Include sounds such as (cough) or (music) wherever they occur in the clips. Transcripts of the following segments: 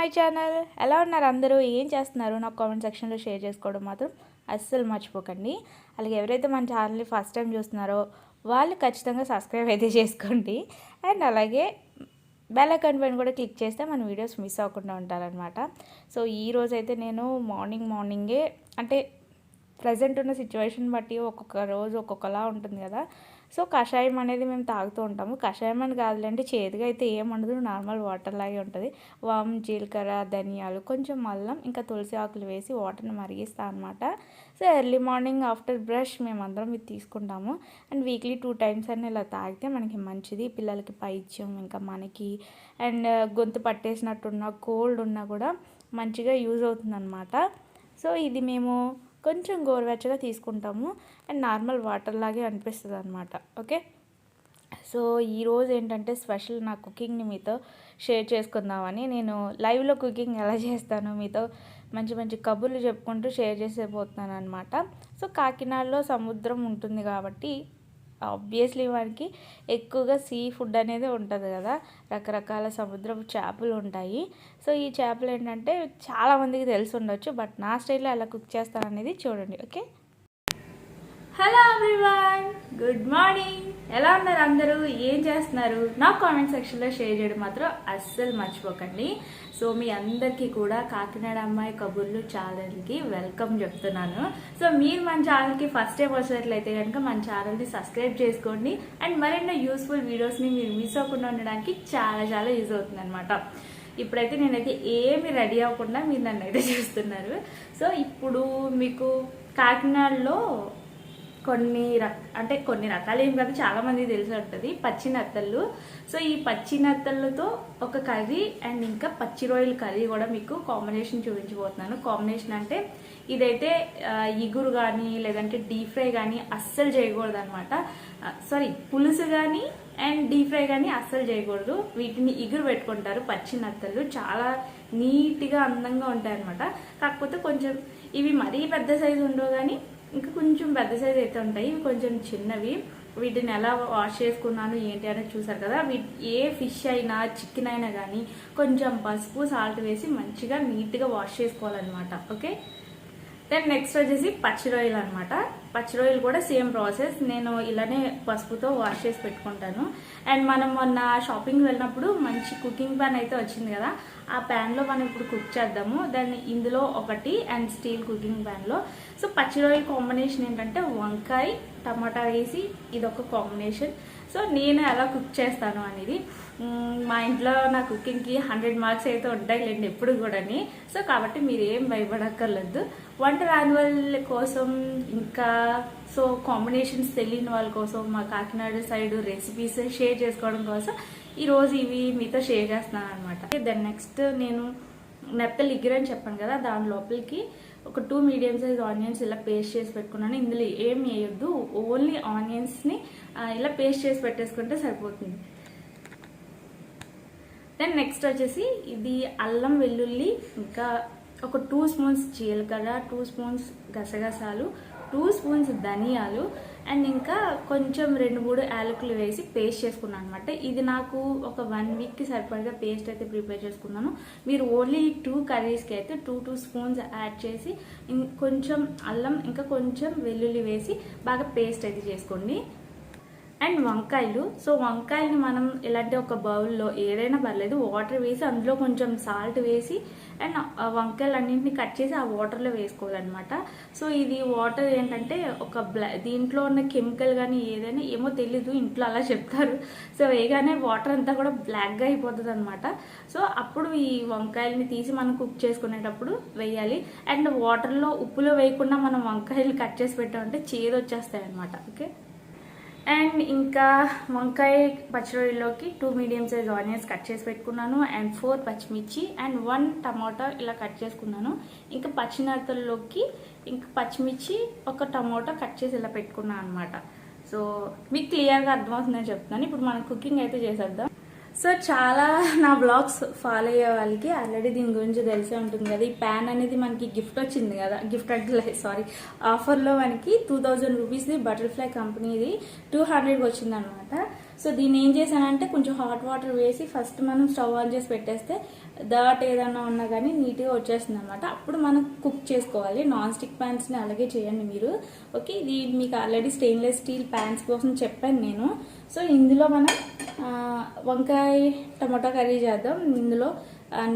My channel ఎలా ఉన్నారు అందరూ? ఏం చేస్తున్నారు? నాకు కామెంట్ సెక్షన్లో షేర్ చేసుకోవడం మాత్రం అస్సలు మర్చిపోకండి. అలాగే ఎవరైతే మన ఛానల్ని ఫస్ట్ టైం చూస్తున్నారో వాళ్ళు ఖచ్చితంగా సబ్స్క్రైబ్ అయితే చేసుకోండి. అండ్ అలాగే బెల్ ఐకాన్ పైన కూడా క్లిక్ చేస్తే మన వీడియోస్ మిస్ అవ్వకుండా ఉంటారనమాట సో ఈ రోజైతే నేను మార్నింగ్ మార్నింగే అంటే ప్రజెంట్ ఉన్న సిచ్యువేషన్ బట్టి ఒక్కొక్క రోజు ఒక్కొక్కలా ఉంటుంది కదా. సో కషాయం అనేది మేము తాగుతూ ఉంటాము. కషాయం అని కాదులేండి చేదుగా అయితే ఏముండదు నార్మల్ వాటర్ లాగే ఉంటుంది. వామ్ జీలకర్ర ధనియాలు కొంచెం అల్లం ఇంకా తులసి ఆకులు వేసి వాటర్ని మరిగిస్తాం అనమాట so early morning after brush మేమందరం ఇది తీసుకుంటాము. అండ్ వీక్లీ టూ టైమ్స్ అని ఇలా తాగితే మనకి మంచిది. పిల్లలకి పైత్యం ఇంకా మనకి అండ్ గొంతు పట్టేసినట్టున్న కోల్డ్ ఉన్నా కూడా మంచిగా యూజ్ అవుతుందన్నమాట. సో ఇది మేము కొంచెం గోరువెచ్చగా తీసుకుంటాము. అండ్ నార్మల్ వాటర్ లాగే అనిపిస్తుంది అనమాట ఓకే? సో ఈరోజు ఏంటంటే స్పెషల్ నా కుకింగ్ని మీతో షేర్ చేసుకుందామని నేను లైవ్లో కుకింగ్ ఎలా చేస్తాను మీతో మంచి మంచి కబుర్లు చెప్పుకుంటూ షేర్ చేసేపోతున్నాను అనమాట సో కాకినాడలో సముద్రం ఉంటుంది కాబట్టి ఆబ్వియస్లీ వారికి ఎక్కువగా సీ ఫుడ్ అనేది ఉంటుంది కదా. రకరకాల సముద్రపు చేపలు ఉంటాయి. సో ఈ చేపలు ఏంటంటే చాలామందికి తెలిసి ఉండొచ్చు బట్ నా స్టైల్లో ఎలా కుక్ చేస్తాననేది చూడండి okay? Hello everyone good morning ఎలా ఉన్నారు అందరూ? ఏం చేస్తున్నారు? నా కామెంట్ సెక్షన్లో షేర్ చేయడం మాత్రం అస్సలు మర్చిపోకండి. సో మీ అందరికీ కూడా కాకినాడ అమ్మాయి కబుర్లు ఛానల్కి వెల్కమ్ చెప్తున్నాను. సో మీరు మన ఛానల్కి ఫస్ట్ టైం వచ్చినట్లయితే కనుక మన ఛానల్ని సబ్స్క్రైబ్ చేసుకోండి. అండ్ మరెన్నో యూస్ఫుల్ వీడియోస్ని మీరు మిస్ అవ్వకుండా ఉండడానికి చాలా చాలా యూజ్ అవుతుంది అనమాట ఇప్పుడైతే నేనైతే ఏమి రెడీ అవ్వకుండా మీరు నన్ను అయితే చూస్తున్నారు. సో ఇప్పుడు మీకు కాకినాడలో కొన్ని రక అంటే కొన్ని రకాలు ఏం కాదు చాలా మంది తెలిసి ఉంటుంది. పచ్చి నత్తళ్ళు. సో ఈ పచ్చి నత్తళ్ళతో ఒక కర్రీ అండ్ ఇంకా పచ్చి రొయ్యల కర్రీ కూడా మీకు కాంబినేషన్ చూపించబోతున్నాను. కాంబినేషన్ అంటే ఇదైతే ఇగురు కానీ లేదంటే డీప్ ఫ్రై కానీ అస్సలు చేయకూడదు అనమాట సారీ పులుసు కానీ అండ్ డీప్ ఫ్రై కానీ అస్సలు చేయకూడదు. వీటిని ఇగురు పెట్టుకుంటారు పచ్చి నత్తలు చాలా నీట్గా అందంగా ఉంటాయి అనమాట కాకపోతే కొంచెం ఇవి మరీ పెద్ద సైజు ఉండవు కానీ ఇంకా కొంచెం పెద్ద సైజ్ అయితే ఉంటాయి. ఇవి కొంచెం చిన్నవి. వీటిని ఎలా వాష్ చేసుకున్నాను ఏంటి అనేది చూసారు కదా? ఏ ఫిష్ అయినా చికెన్ అయినా కానీ కొంచెం పసుపు సాల్ట్ వేసి మంచిగా నీట్గా వాష్ చేసుకోవాలన్నమాట. ఓకే దెన్ నెక్స్ట్ వచ్చేసి పచ్చి రొయ్యలు అనమాట పచ్చి రొయ్యలు కూడా సేమ్ ప్రాసెస్ నేను ఇలానే పసుపుతో వాష్ చేసి పెట్టుకుంటాను. అండ్ మనం మొన్న షాపింగ్ వెళ్ళినప్పుడు మంచి కుకింగ్ ప్యాన్ అయితే వచ్చింది కదా? ఆ ప్యాన్లో మనం ఇప్పుడు కుక్ చేద్దాము. దాన్ని ఇందులో ఒకటి అండ్ స్టీల్ కుకింగ్ ప్యాన్లో సో పచ్చి రొయ్యల కాంబినేషన్ ఏంటంటే వంకాయ టమాటా వేసి ఇదొక కాంబినేషన్ సో నేను ఎలా కుక్ చేస్తాను అనేది మా ఇంట్లో నా కుకింగ్కి హండ్రెడ్ మార్క్స్ అయితే ఉంటాయి లేండి ఎప్పుడు కూడాని. సో కాబట్టి మీరు ఏం భయపడక్కర్లేదు. వంట రాని వాళ్ళ కోసం ఇంకా సో కాంబినేషన్స్ తెలియని వాళ్ళ కోసం మా కాకినాడ సైడ్ రెసిపీస్ షేర్ చేసుకోవడం కోసం ఈరోజు ఇవి మీతో షేర్ చేస్తున్నాను అనమాట దెన్ నెక్స్ట్ నేను నెత్తలు ఇగ్గిరని చెప్పాను కదా దాని లోపలికి ఒక టూ మీడియం సైజ్ ఆనియన్స్ ఇలా పేస్ట్ చేసి పెట్టుకున్నాను. ఇందులో ఏం వేయొద్దు ఓన్లీ ఆనియన్స్ని ఇలా పేస్ట్ చేసి పెట్టేసుకుంటే సరిపోతుంది. దెన్ నెక్స్ట్ వచ్చేసి ఇది అల్లం వెల్లుల్లి ఇంకా ఒక టూ స్పూన్స్ జీలకర్ర టూ స్పూన్స్ గసగసాలు టూ స్పూన్స్ ధనియాలు అండ్ ఇంకా కొంచెం రెండు మూడు యాలకులు వేసి పేస్ట్ చేసుకున్నాను అనమాట ఇది నాకు ఒక వన్ వీక్కి సరిపడగా పేస్ట్ అయితే ప్రిపేర్ చేసుకున్నాను. మీరు ఓన్లీ టూ కర్రీస్కి అయితే టూ టూ స్పూన్స్ యాడ్ చేసి ఇం- కొంచెం అల్లం ఇంకా కొంచెం వెల్లుల్లి వేసి బాగా పేస్ట్ అయితే చేసుకోండి. అండ్ వంకాయలు. సో వంకాయల్ని మనం ఇలాంటి ఒక బౌల్లో ఏదైనా పర్లేదు వాటర్ వేసి అందులో కొంచెం సాల్ట్ వేసి అండ్ ఆ వంకాయలు అన్నింటిని కట్ చేసి ఆ వాటర్లో వేసుకోవాలన్నమాట. సో ఇది వాటర్ ఏంటంటే ఒక బ్లా దీంట్లో ఉన్న కెమికల్ కానీ ఏదైనా ఏమో తెలీదు ఇంట్లో అలా చెప్తారు. సో వేయగానే వాటర్ అంతా కూడా బ్లాక్గా అయిపోతుంది అనమాట సో అప్పుడు ఈ వంకాయల్ని తీసి మనం కుక్ చేసుకునేటప్పుడు వేయాలి. అండ్ వాటర్లో ఉప్పులో వేయకుండా మనం వంకాయలు కట్ చేసి పెట్టామంటే చేదు వచ్చేస్తాయి అనమాట ఓకే? అండ్ ఇంకా వంకాయ పచ్చిరొయ్యలోకి two medium size onions cut చేసి పెట్టుకున్నాను. అండ్ ఫోర్ పచ్చిమిర్చి అండ్ వన్ టమాటా ఇలా కట్ చేసుకున్నాను. ఇంకా పచ్చినత్తల్లోకి ఇంకా పచ్చిమిర్చి ఒక టమాటా కట్ చేసి ఇలా పెట్టుకున్నాను అనమాట సో మీకు క్లియర్గా అర్థమవుతుందని చెప్తున్నాను. ఇప్పుడు మనం కుకింగ్ అయితే చేసేద్దాం. సో చాలా నా బ్లాగ్స్ ఫాలో అయ్యే వాళ్ళకి ఆల్రెడీ దీని గురించి తెలిసే ఉంటుంది కదా. ఈ ప్యాన్ అనేది మనకి గిఫ్ట్ వచ్చింది కదా. గిఫ్ట్ అంటే సారీ ఆఫర్లో మనకి టూ థౌజండ్ రూపీస్ది బటర్ఫ్లై కంపెనీది టూ హండ్రెడ్కి వచ్చింది అనమాట సో దీన్ని ఏం చేశానంటే కొంచెం హాట్ వాటర్ వేసి ఫస్ట్ మనం స్టవ్ ఆన్ చేసి పెట్టేస్తే దాట్ ఏదన్నా ఉన్నా కానీ నీట్గా వచ్చేస్తుంది అనమాట అప్పుడు మనం కుక్ చేసుకోవాలి. నాన్ స్టిక్ ప్యాన్స్ని అలాగే చేయండి మీరు. ఓకే ఇది మీకు ఆల్రెడీ స్టెయిన్లెస్ స్టీల్ ప్యాన్స్ కోసం చెప్పాను నేను. సో ఇందులో మనం వంకాయ టమాటా కర్రీ చేద్దాం. ఇందులో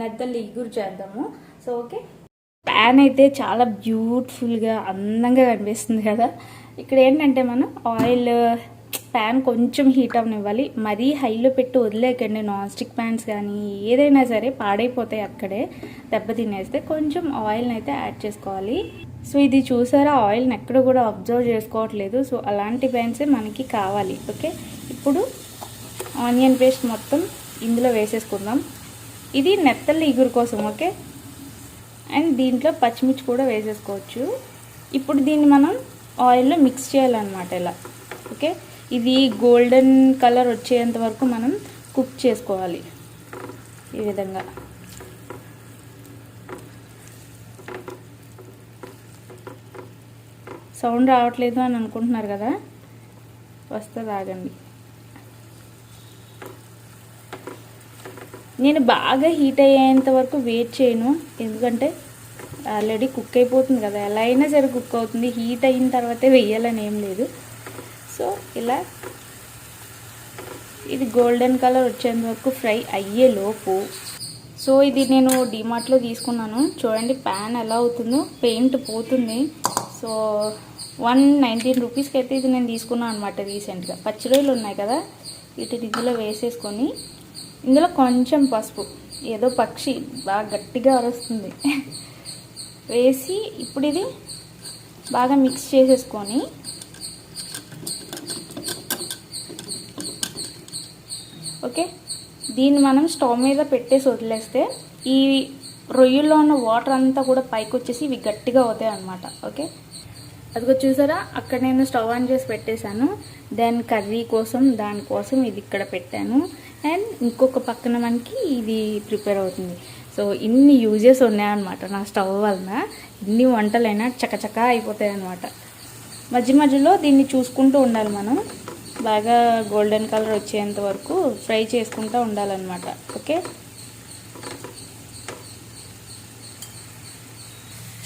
నెత్తల్లి ఇగురు చేద్దాము. So okay. ప్యాన్ అయితే చాలా బ్యూటిఫుల్గా అందంగా కనిపిస్తుంది కదా. ఇక్కడ ఏంటంటే మనం ఆయిల్ ప్యాన్ కొంచెం హీట్ అవనివ్వాలి. మరీ హైలో పెట్టి వదిలేకండి. నాన్ స్టిక్ ప్యాన్స్ కానీ ఏదైనా సరే పాడైపోతాయి అక్కడే. దెబ్బ తినేస్తే కొంచెం ఆయిల్ని అయితే యాడ్ చేసుకోవాలి. సో ఇది చూసారా? ఆయిల్ని ఎక్కడ కూడా అబ్జర్వ్ చేసుకోవట్లేదు. సో అలాంటి ప్యాన్సే మనకి కావాలి. ఓకే? ఇప్పుడు ఆనియన్ పేస్ట్ మొత్తం ఇందులో వేసేసుకుందాం. ఇది నెత్తళ్ళ ఇగురు కోసం ఓకే? అండ్ దీంట్లో పచ్చిమిర్చి కూడా వేసేసుకోవచ్చు. ఇప్పుడు దీన్ని మనం ఆయిల్లో మిక్స్ చేయాలన్నమాట ఇలా ఓకే? ఇది గోల్డెన్ కలర్ వచ్చేంత వరకు మనం కుక్ చేసుకోవాలి ఈ విధంగా. సౌండ్ రావట్లేదు అని అనుకుంటున్నారు కదా? వస్తుంది ఆగండి నేను బాగా హీట్ అయ్యేంత వరకు వెయిట్ చేయను. ఎందుకంటే ఆల్రెడీ కుక్ అయిపోతుంది కదా. ఎలా అయినా సరే కుక్ అవుతుంది. హీట్ అయిన తర్వాతే వెయ్యాలని ఏం లేదు. సో ఇలా ఇది గోల్డెన్ కలర్ వచ్చేంత వరకు ఫ్రై అయ్యే లోపు. సో ఇది నేను డిమార్ట్లో తీసుకున్నాను. చూడండి ప్యాన్ ఎలా అవుతుందో. పెయింట్ పోతుంది. సో వన్ నైన్టీన్ రూపీస్కి అయితే ఇది నేను తీసుకున్నాను అనమాట రీసెంట్గా. పచ్చి రొయ్యలు ఉన్నాయి కదా. వీటిని ఇందులో వేసేసుకొని ఇందులో కొంచెం పసుపు. ఏదో పక్షి. బాగా గట్టిగా అరుస్తుంది. వేసి ఇప్పుడు ఇది బాగా మిక్స్ చేసేసుకొని ఓకే? దీన్ని మనం స్టవ్ మీద పెట్టేసి వదిలేస్తే ఈ రొయ్యల్లో ఉన్న వాటర్ అంతా కూడా పైకి వచ్చేసి ఇవి గట్టిగా అవుతాయి అనమాట ఓకే? అదిగో చూసారా? అక్కడ నేను స్టవ్ ఆన్ చేసి పెట్టేశాను. దెన్ కర్రీ కోసం దానికోసం ఇది ఇక్కడ పెట్టాను. అండ్ ఇంకొక పక్కన మనకి ఇది ప్రిపేర్ అవుతుంది. సో ఇన్ని యూజెస్ ఉన్నాయన్నమాట నా స్టవ్ వలన. ఇన్ని వంటలైనా చకచకా అయిపోతాయి అన్నమాట మధ్య మధ్యలో దీన్ని చూసుకుంటూ ఉండాలి మనం. బాగా గోల్డెన్ కలర్ వచ్చేంత వరకు ఫ్రై చేసుకుంటూ ఉండాలన్నమాట. ఓకే?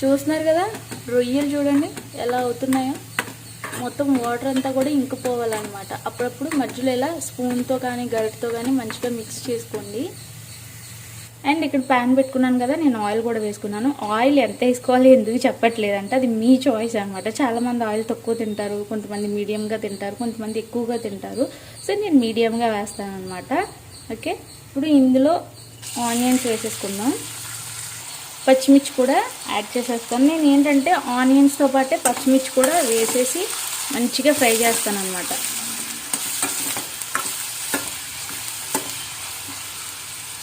చూస్తున్నారు కదా? రొయ్యలు చూడండి ఎలా అవుతున్నాయో. మొత్తం వాటర్ అంతా కూడా ఇంకిపోవాలన్నమాట. అప్పుడప్పుడు మధ్యలో ఇలా స్పూన్తో కానీ గరిటతో కానీ మంచిగా మిక్స్ చేసుకోండి. అండ్ ఇక్కడ ప్యాన్ పెట్టుకున్నాను కదా నేను ఆయిల్ కూడా వేసుకున్నాను. ఆయిల్ ఎంత వేసుకోవాలి ఎందుకు చెప్పట్లేదంటే. అది మీ చాయిస్ అనమాట చాలామంది ఆయిల్ తక్కువ తింటారు కొంతమంది మీడియంగా తింటారు కొంతమంది ఎక్కువగా తింటారు. సో నేను మీడియంగా వేస్తాను అనమాట ఓకే ఇప్పుడు ఇందులో ఆనియన్స్ వేసేసుకుందాం. పచ్చిమిర్చి కూడా యాడ్ చేసేస్తాను. నేను ఏంటంటే ఆనియన్స్తో పాటే పచ్చిమిర్చి కూడా వేసేసి మంచిగా ఫ్రై చేస్తాను అనమాట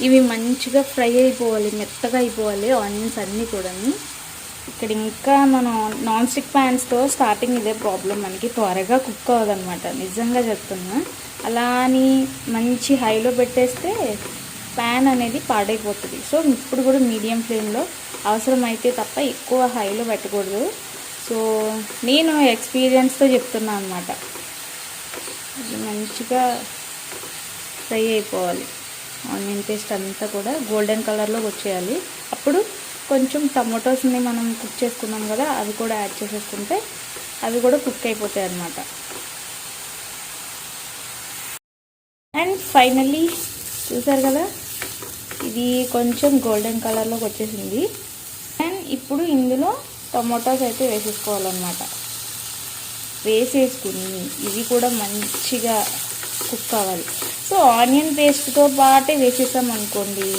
ఇవి మంచిగా ఫ్రై అయిపోవాలి మెత్తగా అయిపోవాలి ఆనియన్స్ అన్నీ కూడా ఇక్కడ ఇంకా మనం నాన్ స్టిక్ ప్యాన్స్తో స్టార్టింగ్ ఇదే ప్రాబ్లం మనకి త్వరగా కుక్ అవ్వదన్నమాట. నిజంగా చెప్తున్నా. అలా అని మంచి హైలో పెట్టేస్తే ప్యాన్ అనేది పాడైపోతుంది. సో ఇప్పుడు కూడా మీడియం ఫ్లేమ్లో అవసరమైతే తప్ప ఎక్కువ హైలో పెట్టకూడదు. సో నేను ఎక్స్పీరియన్స్తో చెప్తున్నా అనమాట ఇది మంచిగా ఫ్రై అయిపోవాలి. ఆనియన్ పేస్ట్ అంతా కూడా గోల్డెన్ కలర్లోకి వచ్చేయాలి. అప్పుడు కొంచెం టమాటోస్ని మనం కుక్ చేసుకున్నాం కదా అవి కూడా యాడ్ చేసేసుకుంటే అవి కూడా కుక్ అయిపోతాయి అన్నమాట. అండ్ ఫైనల్లీ చూసారు కదా ఇది కొంచెం గోల్డెన్ కలర్లోకి వచ్చేసింది. అండ్ ఇప్పుడు ఇందులో టొమాటోస్ అయితే వేసేసుకోవాలన్నమాట. వేసేసుకుని ఇవి కూడా మంచిగా కుక్ కావాలి. సో ఆనియన్ పేస్ట్తో పాటే వేసేసాం అనుకోండి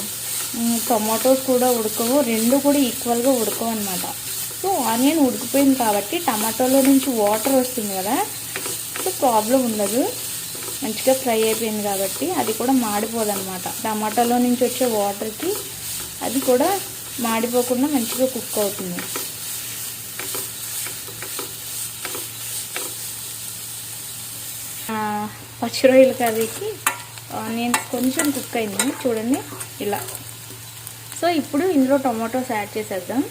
టమాటోస్ కూడా ఉడకవు రెండు కూడా ఈక్వల్గా ఉడకవు అనమాట సో ఆనియన్ ఉడికిపోయింది కాబట్టి టమాటోలో నుంచి వాటర్ వస్తుంది కదా సో ప్రాబ్లం ఉండదు. మంచిగా ఫ్రై అయిపోయింది కాబట్టి అది కూడా మాడిపోదు అనమాట టమాటాలో నుంచి వచ్చే వాటర్కి అది కూడా మాడిపోకుండా మంచిగా కుక్ అవుతుంది. పచ్చి రొయ్యల కర్రీకి ఆనియన్స్ కొంచెం కుక్ అయింది. చూడండి ఇలా. సో ఇప్పుడు ఇందులో టొమాటోస్ యాడ్ చేసేద్దాం.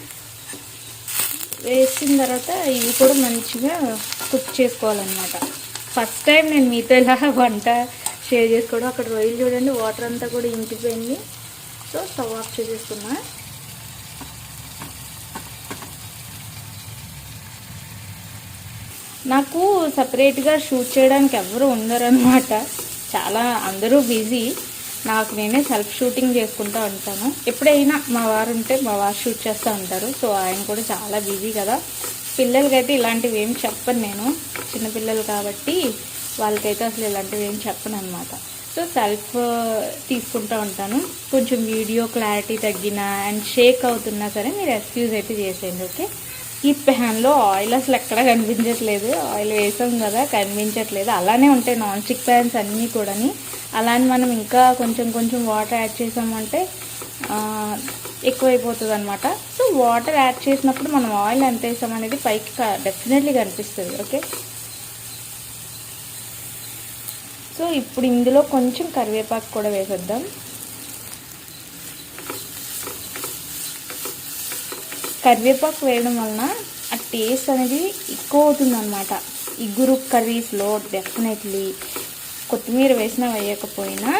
వేసిన తర్వాత ఇవి కూడా మంచిగా కుక్ చేసుకోవాలన్నమాట. ఫస్ట్ టైం నేను మీతో ఇలా వంట షేర్ చేసుకోవడం అక్కడ రొయ్యలు చూడండి వాటర్ అంతా కూడా ఇంకిపోయింది. సో స్టవ్ ఆఫ్ చేసేసుకున్నా. నాకు సపరేట్గా షూట్ చేయడానికి ఎవరు ఉండరనమాట చాలా అందరూ బిజీ నాకు నేనే సెల్ఫ్ షూటింగ్ చేసుకుంటూ ఉంటాను. ఎప్పుడైనా మా వారు ఉంటే మా వారు షూట్ చేస్తూ ఉంటారు. సో ఆయన కూడా చాలా బిజీ కదా. పిల్లలకైతే ఇలాంటివి ఏం చెప్పను నేను. చిన్నపిల్లలు కాబట్టి వాళ్ళకైతే అసలు ఇలాంటివి ఏం చెప్పను అనమాట సో సెల్ఫ్ తీసుకుంటూ ఉంటాను. కొంచెం వీడియో క్లారిటీ తగ్గినా అండ్ షేక్ అవుతున్నా సరే మీరు ఎక్స్క్యూజ్ అయితే చేసేయండి ఓకే? ఈ ప్యాన్లో ఆయిల్ అసలు ఎక్కడ కనిపించట్లేదు. ఆయిల్ వేసాం కదా కనిపించట్లేదు. అలానే ఉంటాయి నాన్ స్టిక్ ప్యాన్స్ అన్నీ కూడాని. అలానే మనం ఇంకా కొంచెం కొంచెం వాటర్ యాడ్ చేసామంటే ఎక్కువైపోతుంది అనమాట సో వాటర్ యాడ్ చేసినప్పుడు మనం ఆయిల్ ఎంత వేసాం అనేది పైకి డెఫినెట్లీ కనిపిస్తుంది ఓకే సో ఇప్పుడు ఇందులో కొంచెం కరివేపాకు కూడా వేసేద్దాం. కరివేపాకు వేయడం వలన ఆ టేస్ట్ అనేది ఎక్కువ అవుతుంది అనమాట ఇగురు కర్రీస్లో డెఫినెట్లీ కొత్తిమీర వేసినా వేయకపోయినా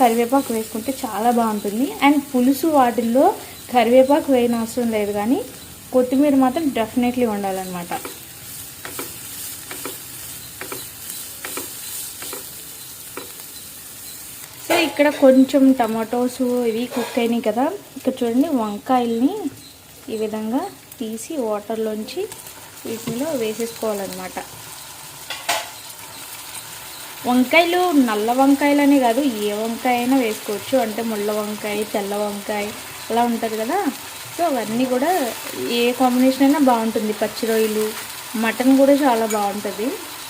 కరివేపాకు వేసుకుంటే చాలా బాగుంటుంది. అండ్ పులుసు వాటిల్లో కరివేపాకు వేయని అవసరం లేదు కానీ కొత్తిమీర మాత్రం డెఫినెట్లీ ఉండాలన్నమాట సో ఇక్కడ కొంచెం టమాటోస్ ఇవి కుక్ అయినాయి కదా. ఇక్కడ చూడండి వంకాయల్ని ఈ విధంగా తీసి వాటర్లోంచి వీటిలో వేసేసుకోవాలన్నమాట. వంకాయలు నల్ల వంకాయలని కాదు ఏ వంకాయ అయినా వేసుకోవచ్చు. అంటే ముళ్ళ వంకాయ తెల్ల వంకాయ అలా ఉంటుంది కదా. సో అవన్నీ కూడా ఏ కాంబినేషన్ అయినా బాగుంటుంది. పచ్చి రొయ్యలు మటన్ కూడా చాలా బాగుంటుంది.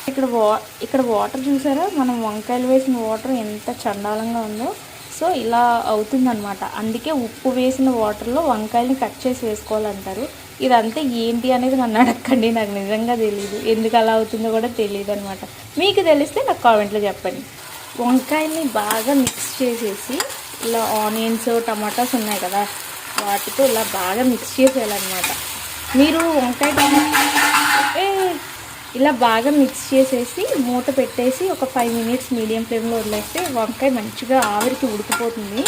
ఇక్కడ వా ఇక్కడ వాటర్ చూసారా? మనం వంకాయలు వేసిన వాటర్ ఎంత చండాలంగా ఉందో. సో ఇలా అవుతుందన్నమాట. అందుకే ఉప్పు వేసిన వాటర్లో వంకాయల్ని కట్ చేసి వేసుకోవాలంటారు. ఇదంతా ఏంటి అనేది నన్ను అడగండి. నాకు నిజంగా తెలియదు ఎందుకు అలా అవుతుందో కూడా తెలియదు అనమాట మీకు తెలిస్తే నాకు కామెంట్లో చెప్పండి. వంకాయని బాగా మిక్స్ చేసేసి ఇలా ఆనియన్స్ టమాటాస్ ఉన్నాయి కదా వాటితో ఇలా బాగా మిక్స్ చేసేయాలన్నమాట. మీరు వంకాయ ఇలా బాగా మిక్స్ చేసేసి మూత పెట్టేసి ఒక ఫైవ్ మినిట్స్ మీడియం ఫ్లేమ్లో వదిలేస్తే వంకాయ మంచిగా ఆవిరికి ఉడికిపోతుంది.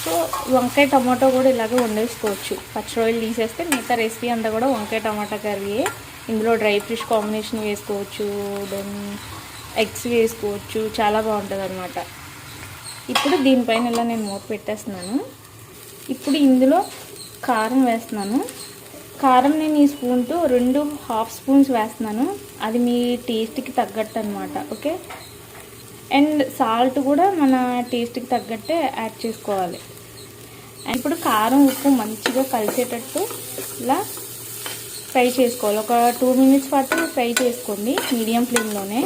సో వంకాయ టమాటో కూడా ఇలాగే వండేసుకోవచ్చు. పచ్చి రొయ్యలు తీసేస్తే మిగతా రెసిపీ అంతా కూడా వంకాయ టమాటా కర్రీయే. ఇందులో డ్రై ఫిష్ కాంబినేషన్ వేసుకోవచ్చు దెన్ ఎగ్స్ వేసుకోవచ్చు చాలా బాగుంటుంది అనమాట ఇప్పుడు దీనిపైన ఇలా నేను మూత పెట్టేస్తున్నాను. ఇప్పుడు ఇందులో కారం వేస్తున్నాను. కారం నేను ఈ స్పూన్తో రెండు హాఫ్ స్పూన్స్ వేస్తున్నాను. అది మీ టేస్ట్కి తగ్గట్టు అనమాట ఓకే? అండ్ సాల్ట్ కూడా మన టేస్ట్కి తగ్గట్టే యాడ్ చేసుకోవాలి. అండ్ ఇప్పుడు కారం ఉప్పు మంచిగా కలిసేటట్టు ఇలా ఫ్రై చేసుకోవాలి. ఒక టూ మినిట్స్ పాటు ఫ్రై చేసుకోండి మీడియం ఫ్లేమ్లోనే.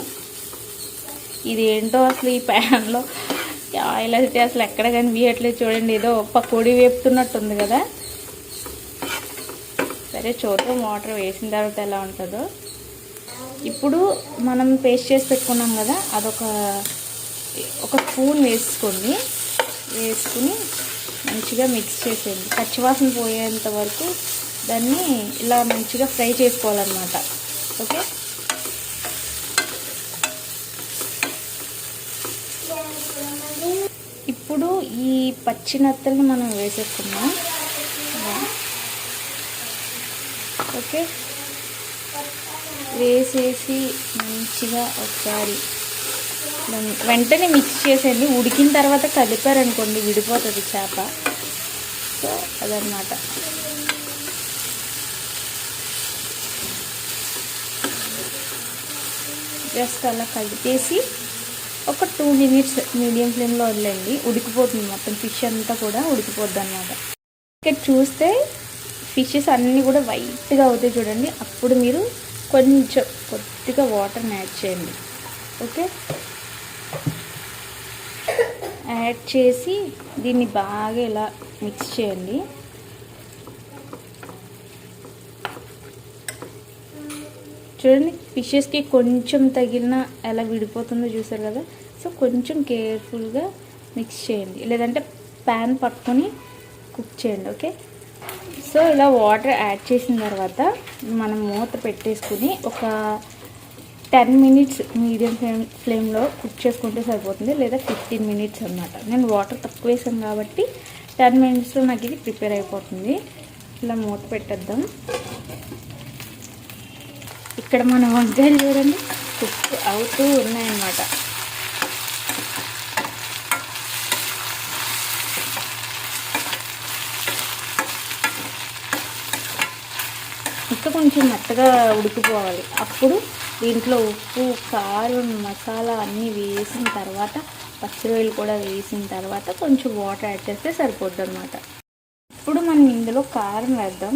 ఇది ఏంటో అసలు ఈ ప్యాన్లో ఆయిల్ అయితే అసలు ఎక్కడ కనిపించట్లేదు చూడండి. ఏదో పకోడీ వేపుతున్నట్టుంది కదా. సరే చూద్దాం వాటర్ వేసిన తర్వాత ఎలా ఉంటుందో. ఇప్పుడు మనం పేస్ట్ చేసి పెట్టుకున్నాం కదా అదొక ఒక స్పూన్ వేసుకోండి వేసుకుని మంచిగా మిక్స్ చేసేయండి. పచ్చివాసన పోయేంత వరకు దాన్ని ఇలా మంచిగా ఫ్రై చేసుకోవాలన్నమాట. ఓకే? ఇప్పుడు ఈ పచ్చి నత్తల్ని మనం వేసేసుకున్నాం ఓకే? వేసేసి మంచిగా ఒకసారి వెంటనే మిక్స్ చేసేయండి. ఉడికిన తర్వాత కలిపారనుకోండి విడిపోతుంది చేప. సో అదనమాట జస్ట్ అలా కలిపేసి ఒక టూ మినిట్స్ మీడియం ఫ్లేమ్లో వదిలేండి ఉడికిపోతుంది మొత్తం ఫిష్ అంతా కూడా ఉడికిపోద్ది అనమాట ఇక్కడ చూస్తే ఫిషెస్ అన్నీ కూడా వైట్గా అవుతాయి చూడండి. అప్పుడు మీరు కొంచెం కొద్దిగా వాటర్ని యాడ్ చేయండి. ఓకే యాడ్ చేసి దీన్ని బాగా ఇలా మిక్స్ చేయండి. చూడండి ఫిషెస్కి కొంచెం తగిలిన ఎలా విడిపోతుందో చూసారు కదా? సో కొంచెం కేర్ఫుల్గా మిక్స్ చేయండి. లేదంటే ప్యాన్ పట్టుకొని కుక్ చేయండి ఓకే? సో ఇలా వాటర్ యాడ్ చేసిన తర్వాత మనం మూత పెట్టేసుకుని ఒక టెన్ మినిట్స్ మీడియం ఫ్లేమ్ ఫ్లేమ్లో కుక్ చేసుకుంటే సరిపోతుంది లేదా ఫిఫ్టీన్ మినిట్స్ అనమాట నేను వాటర్ తక్కువ వేసాను కాబట్టి టెన్ మినిట్స్లో నాకు ఇది ప్రిపేర్ అయిపోతుంది. ఇలా మూత పెట్టేద్దాం. ఇక్కడ మన వంకాయలు చూడండి కుక్ అవుతూ ఉన్నాయన్నమాట. ఇంకా కొంచెం మెత్తగా ఉడికిపోవాలి. అప్పుడు దీంట్లో ఉప్పు కారం మసాలా అన్నీ వేసిన తర్వాత పచ్చిరొయ్యలు కూడా వేసిన తర్వాత కొంచెం వాటర్ యాడ్ చేస్తే సరిపోద్ది అనమాట ఇప్పుడు మనం ఇందులో కారం వేద్దాం.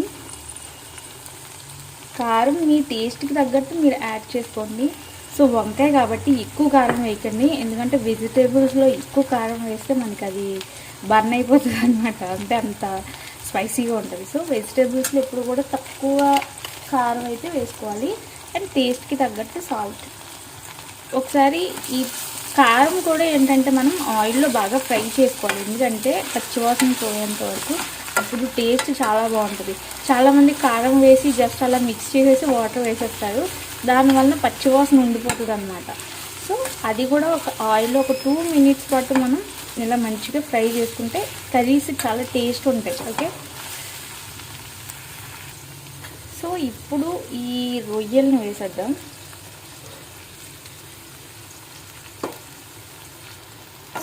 కారం మీ టేస్ట్కి తగ్గట్టు మీరు యాడ్ చేసుకోండి. సో వంకాయ కాబట్టి ఎక్కువ కారం వేయకండి. ఎందుకంటే వెజిటేబుల్స్లో ఎక్కువ కారం వేస్తే మనకి అది బర్న్ అయిపోతుంది అనమాట అంటే అంత స్పైసీగా ఉంటుంది. సో వెజిటేబుల్స్లో ఎప్పుడు కూడా తక్కువ కారం అయితే వేసుకోవాలి. అండ్ టేస్ట్కి తగ్గట్టు సాల్ట్. ఒకసారి ఈ కారం కూడా ఏంటంటే మనం ఆయిల్లో బాగా ఫ్రై చేసుకోవాలి. ఎందుకంటే పచ్చివాసన పోయేంత వరకు అప్పుడు టేస్ట్ చాలా బాగుంటుంది. చాలామంది కారం వేసి జస్ట్ అలా మిక్స్ చేసేసి వాటర్ వేసేస్తారు. దానివల్ల పచ్చివాసన ఉండిపోతుంది అనమాట సో అది కూడా ఒక ఆయిల్లో ఒక టూ మినిట్స్ పాటు మనం ఇలా మంచిగా ఫ్రై చేసుకుంటే కర్రీస్ చాలా టేస్ట్ ఉంటాయి. ఓకే సో ఇప్పుడు ఈ రొయ్యల్ని వేసేద్దాం.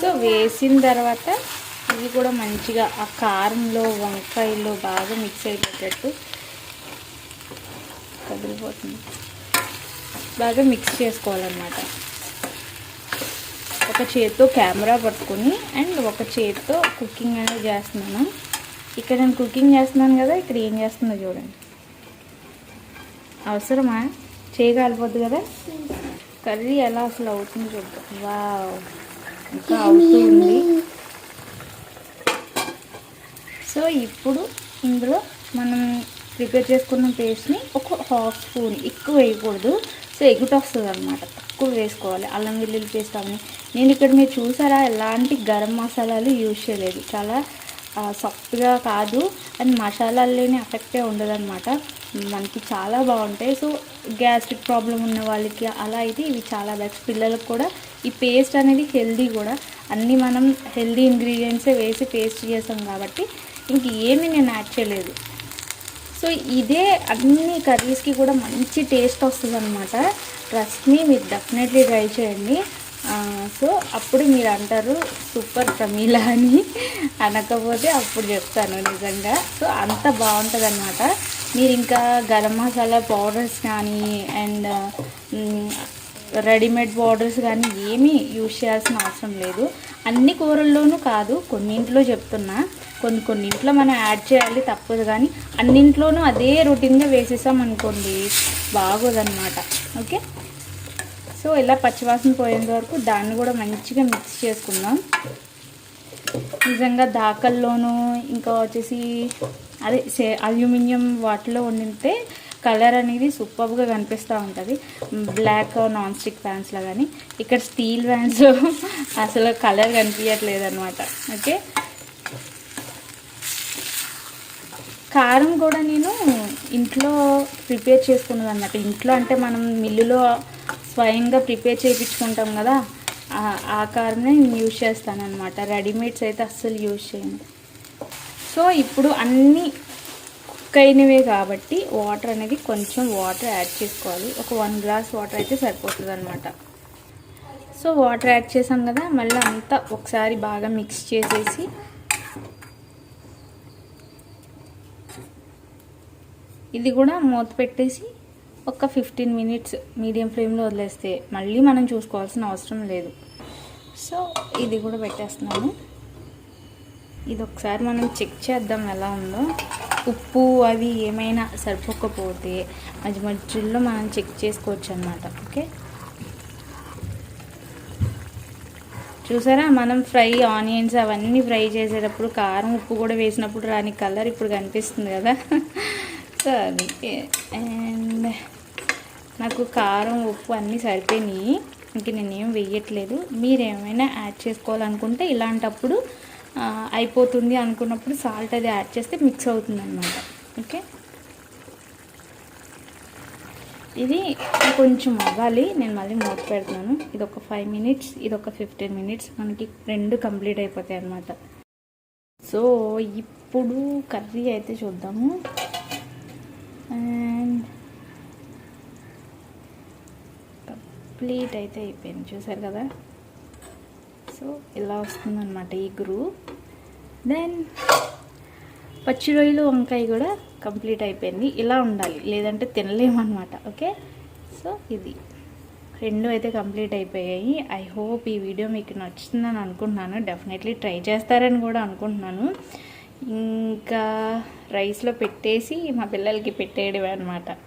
సో వేసిన తర్వాత ఇది కూడా మంచిగా ఆ కారంలో వంకాయలో బాగా మిక్స్ అయిపోయేటట్టు కదిలిపోతుంది. బాగా మిక్స్ చేసుకోవాలన్నమాట. ఒక చేత్తో కెమెరా పట్టుకొని అండ్ ఒక చేత్తో కుకింగ్ అనేది చేస్తున్నాను. ఇక్కడ నేను కుకింగ్ చేస్తున్నాను కదా ఇక్కడ ఏం చేస్తుందో చూడండి. అవసరమా? చేయగలిపోద్ది కదా? కర్రీ ఎలా అసలు అవుతుందో చూద్దాం వా ఇంకా అవుతూ ఉంది. సో ఇప్పుడు ఇందులో మనం ప్రిపేర్ చేసుకున్న పేస్ట్ని ఒక హాఫ్ స్పూన్ ఎక్కువ వేయకూడదు. సో ఎగుట వస్తుంది అనమాట తక్కువ వేసుకోవాలి. అల్లం వెల్లుల్లి పేస్ట్ అవన్నీ. నేను ఇక్కడ మీరు చూసారా? ఎలాంటి గరం మసాలాలు యూజ్ చేయలేదు. చాలా సాఫ్ట్గా కాదు. అండ్ మసాలాల్లోనే ఎఫెక్టే ఉండదన్నమాట. మనకి చాలా బాగుంటాయి. సో గ్యాస్ట్రిక్ ప్రాబ్లం ఉన్న వాళ్ళకి అలా అయితే ఇవి చాలా బెస్ట్. పిల్లలకు కూడా ఈ పేస్ట్ అనేది హెల్దీ కూడా. అన్నీ మనం హెల్దీ ఇంగ్రీడియంట్సే వేసి పేస్ట్ చేసాం కాబట్టి ఇంక ఏమీ నేను యాడ్ చేయలేదు. సో ఇదే అన్ని కర్రీస్కి కూడా మంచి టేస్ట్ వస్తుంది అనమాట ట్రస్ట్ని మీరు డెఫినెట్లీ ట్రై చేయండి. సో అప్పుడు మీరు అంటారు సూపర్ ప్రమీల అని అనకపోతే అప్పుడు చెప్తాను నిజంగా. సో అంత బాగుంటుంది అనమాట మీరు ఇంకా గరం మసాలా పౌడర్స్ కానీ అండ్ రెడీమేడ్ పౌడర్స్ కానీ ఏమీ యూజ్ చేయాల్సిన అవసరం లేదు. అన్ని కూరల్లోనూ కాదు కొన్నింట్లో చెప్తున్నా. కొన్ని కొన్నింట్లో మనం యాడ్ చేయాలి తప్పదు కానీ అన్నింట్లోనూ అదే రొటీన్గా వేసేసాం అనుకోండి బాగోదన్నమాట. ఓకే? సో ఇలా పచ్చివాసన పోయేంత వరకు దాన్ని కూడా మంచిగా మిక్స్ చేసుకుందాం. నిజంగా దాకల్లోనూ ఇంకా వచ్చేసి అదే అల్యూమినియం వాటిలో వండితే కలర్ అనేది సూపర్గా కనిపిస్తూ ఉంటుంది. బ్లాక్ నాన్ స్టిక్ ప్యాన్స్లో కానీ ఇక్కడ స్టీల్ ప్యాన్స్లో (laughs) అసలు కలర్ కనిపించట్లేదు అనమాట ఓకే? కారం కూడా నేను ఇంట్లో ప్రిపేర్ చేసుకున్నది అన్నమాట ఇంట్లో అంటే మనం మిల్లులో స్వయంగా ప్రిపేర్ చేయించుకుంటాం కదా ఆ కారమే నేను యూజ్ చేస్తాను అనమాట రెడీమేడ్స్ అయితే అస్సలు యూజ్ చేయను సో ఇప్పుడు అన్నీ కుక్ అయినవే కాబట్టి వాటర్ అనేది కొంచెం వాటర్ యాడ్ చేసుకోవాలి. ఒక వన్ గ్లాస్ వాటర్ అయితే సరిపోతుంది అనమాట సో వాటర్ యాడ్ చేసాం కదా మళ్ళీ అంతా ఒకసారి బాగా మిక్స్ చేసేసి ఇది కూడా మూత పెట్టేసి ఒక ఫిఫ్టీన్ మినిట్స్ మీడియం ఫ్లేమ్లో వదిలేస్తే మళ్ళీ మనం చూసుకోవాల్సిన అవసరం లేదు. సో ఇది కూడా పెట్టేస్తున్నాను. ఇది ఒకసారి మనం చెక్ చేద్దాం ఎలా ఉందో. ఉప్పు అవి ఏమైనా సరిపోకపోతే మధ్య మధ్యలో మనం చెక్ చేసుకోవచ్చు అనమాట ఓకే? చూసారా? మనం ఫ్రై ఆనియన్స్ అవన్నీ ఫ్రై చేసేటప్పుడు కారం ఉప్పు కూడా వేసినప్పుడు రాని కలర్ ఇప్పుడు కనిపిస్తుంది కదా. (laughs) సో అది. అండ్ నాకు కారం ఉప్పు అన్నీ సరిపోయినాయి. ఇంక నేనేం వేయట్లేదు మీరు ఏమైనా యాడ్ చేసుకోవాలనుకుంటే ఇలాంటప్పుడు అయిపోతుంది అనుకున్నప్పుడు సాల్ట్ అది యాడ్ చేస్తే మిక్స్ అవుతుంది అనమాట ఓకే ఇది కొంచెం అవ్వాలి నేను మళ్ళీ మూత పెడుతున్నాను. ఇది ఒక ఫైవ్ మినిట్స్ ఇది ఒక ఫిఫ్టీన్ మినిట్స్ మనకి రెండు కంప్లీట్ అయిపోతాయి అన్నమాట. సో ఇప్పుడు కర్రీ అయితే చూద్దాము అండ్ కంప్లీట్ అయితే అయిపోయింది. చూసారు కదా? సో ఇలా వస్తుందన్నమాట ఈ గురువు. దెన్ పచ్చి రొయ్యలు వంకాయ కూడా కంప్లీట్ అయిపోయింది. ఇలా ఉండాలి. లేదంటే తినలేమన్నమాట. ఓకే? సో ఇది. రెండు అయితే కంప్లీట్ అయిపోయాయి. ఐ హోప్ ఈ వీడియో మీకు నచ్చుతుందని అనుకుంటున్నాను. డెఫినెట్లీ ట్రై చేస్తారని కూడా అనుకుంటున్నాను. ఇంకా రైస్లో పెట్టేసి మా పిల్లలకి పెట్టేయడమే అనమాట